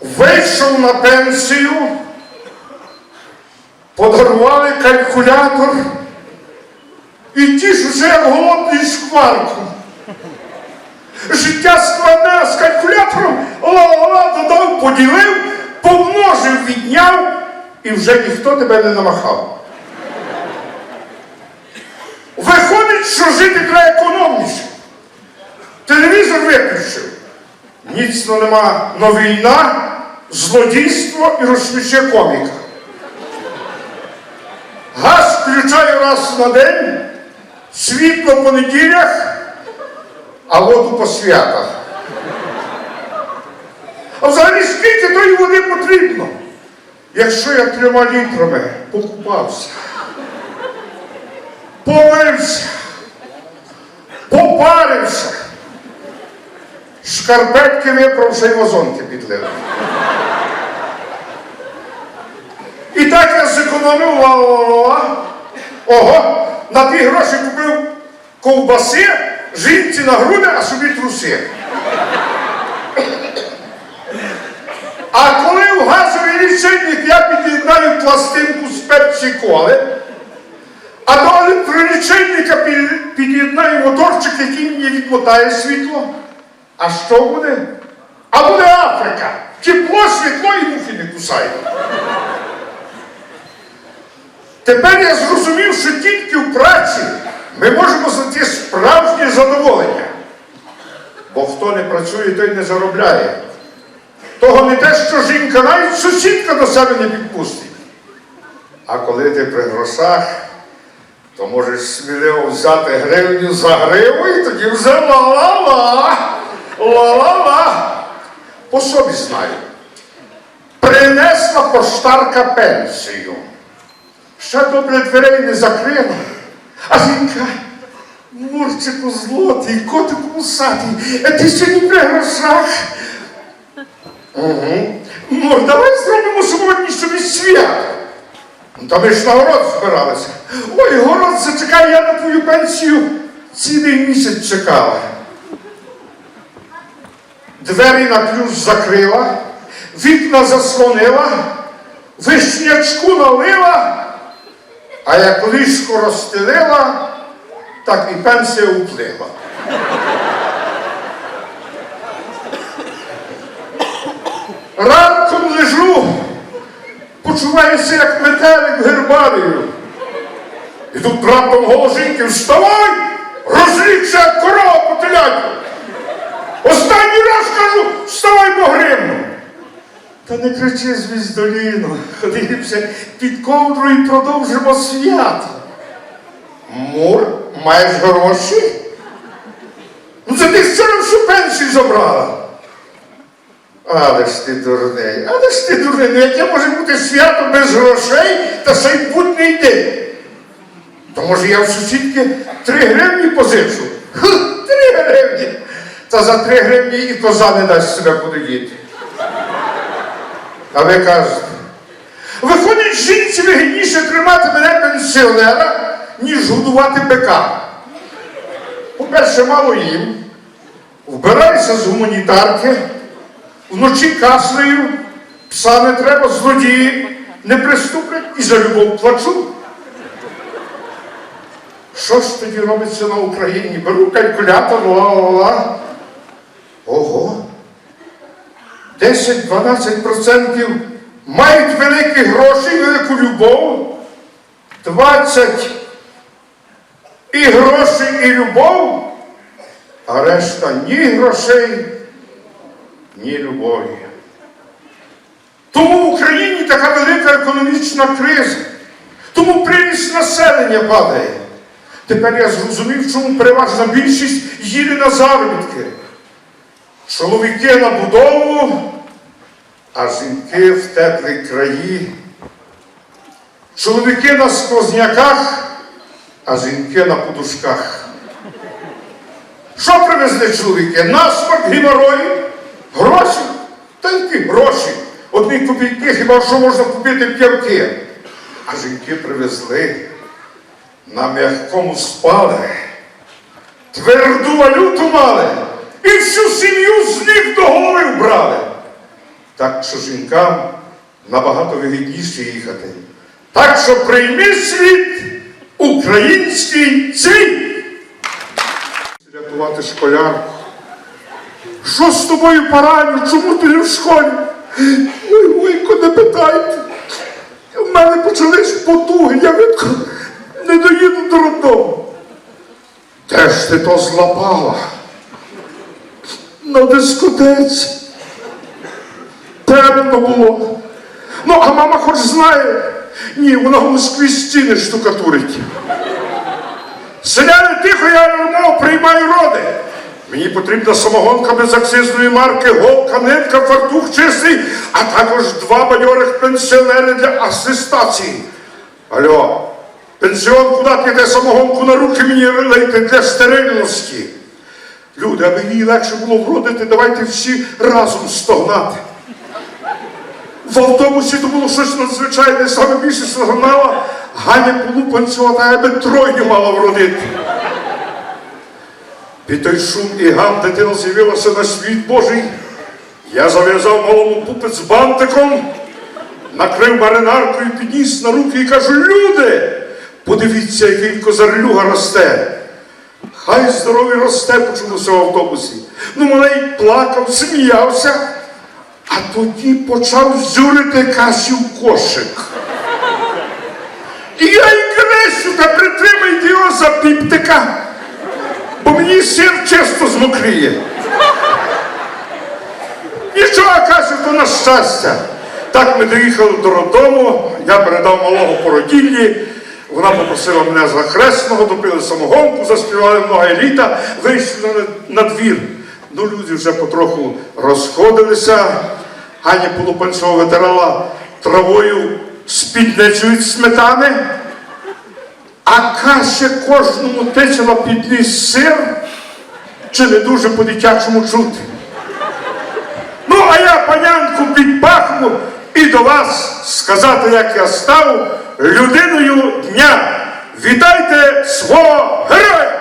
Вийшов на пенсію, подарували калькулятор і ті ж вже як голодний шкварку. Життя складне з калькулятором ла-ла-ла додав, поділив, помножив, відняв, і вже ніхто тебе не намахав. Виходить, що жити треба економніше. Телевізор виключив. Ніцно нема но війна, злодійство і розсміще коміка. Газ включаю раз на день, світло по неділях, а воду по святах. А взагалі скільки тої води потрібно? Якщо я трьома літрами покупався, помився, попарився, шкарпетки виправся і вазонки підлив. І так зекономив. Ого, на ті гроші купив ковбаси, жінці на груди, а собі труси. А коли в газовий лічильник я під'єднаю пластинку з пепсі коли, а до електролічильника під'єднаю моторчик, який мені відмотає світло. А що буде? А буде Африка. Тепло, світло і мухи не кусають. Тепер я зрозумів, що тільки в праці ми можемо знайти справжнє задоволення. Бо хто не працює, той не заробляє. Того не те, що жінка, навіть сусідка до себе не підпустить. А коли ти при грошах, то можеш сміливо взяти гривню за гриву і тоді вже ла-ла-ла. Ла-ла-ла. По собі знаю. Принесла поштарка пенсію. Ще добре дверей не закрила. А жінка, Мурчику злотий, котику усатий, а ти сьогодні при грошах. Угу. Давай зробимо сьогодні собі свято. Ну, Та ми ж на город збиралися. Ой, город зачекай, я на твою пенсію цілий місяць чекала. Двері на ключ закрила, вікна заслонила, вишнячку налила, а як ліжко розстелила, так і пенсія уплила. Ранком лежу, почуваюся як метелик гербарію. І тут раптом голос жінки вставай, розлікся як корова по телятку. Останній раз кажу, вставай по гривну. Та не кричи, звіздоліно, ходимося під ковдру і продовжимо свято. Мур, маєш гроші? Ну це ти вчора всю пенсію забрала. Але ж ти дурний, але ж ти дурний, ну яке може бути свято без грошей та ще й будний день? То може я в сусідки три гривні позичу? Три гривні. Та за три гривні і коза не дасть себе подоїти. А ви кажете, виходить, жінці вигідніше тримати мене пенсіонера, ніж годувати бика. По-перше, мало їм, вбираюся з гуманітарки, вночі кашлею, пса не треба, злодії не приступлять і за любов плачу. Що ж тоді робиться на Україні? Беру калькулятор, ла-ла-ла. Ого. 10-12% мають великі гроші, велику любов. 20 і гроші, і любов, а решта ні грошей, ні любові. Тому в Україні така велика економічна криза. Тому приріст населення падає. Тепер я зрозумів, чому переважна більшість їде на заробітки. Чоловіки на будову, а жінки в теплі краї. Чоловіки на сквозняках, а жінки на подушках. Що привезли чоловіки? Насмак, геморої, гроші. Та які гроші. Одні копійки, хіба що можна купити п'явки. А жінки привезли, на м'якому спали, тверду валюту мали і всю сім'ю з них до голови вбрали. Так що жінкам набагато вигідніше їхати. Так що прийми світ, український світ! Рятувати школярку. Що з тобою пораню? Чому ти не в школі? Ой, Вуйко, не питайте. В мене почались потуги, я видко не доїду до роддому. Де ж ти то злапала? На дискотеці. Темно було. Ну, а мама хоч знає. Ні, вона в Москві стіни штукатурить. Селяни тихо, я мов, приймаю роди. Мені потрібна самогонка без акцизної марки, голка, нитка, фартух чистий, а також два бадьорих пенсіонери для асистації. Алло, пенсіон, куди йде самогонку на руки мені лийте для стерильності? Люди, аби їй легше було вродити, давайте всі разом стогнати. В автобусі то було щось надзвичайне, саме більше стогнала Ганя Полупанцева, та я би тройню мала вродити. Під той шум і гам дитина з'явилася на світ Божий. Я зав'язав малому пупець бантиком, накрив маринаркою, підніс на руки і кажу: люди, подивіться, який козарлюга росте. Хай здоровий росте, почулося в автобусі. Ну, малий плакав, сміявся, а тоді почав зюрити каші в кошик. І я й крещу, та притримайте його за піптика, бо мені сир чисто змокріє. Нічого каже, то на щастя. Так ми доїхали до роддому, я передав малого породіллі, вона попросила мене за хресного, допили самогонку, заспівали много літа, вийшли на, на двір. Ну, люди вже потроху розходилися. Аня Полупанцева витирала травою спідницю від сметани, а Кася кожному тичила під ніс сир, чи не дуже по-дитячому чути. Ну, а я панянку підпахну і до вас сказати, як я став людиною дня. Вітайте свого героя!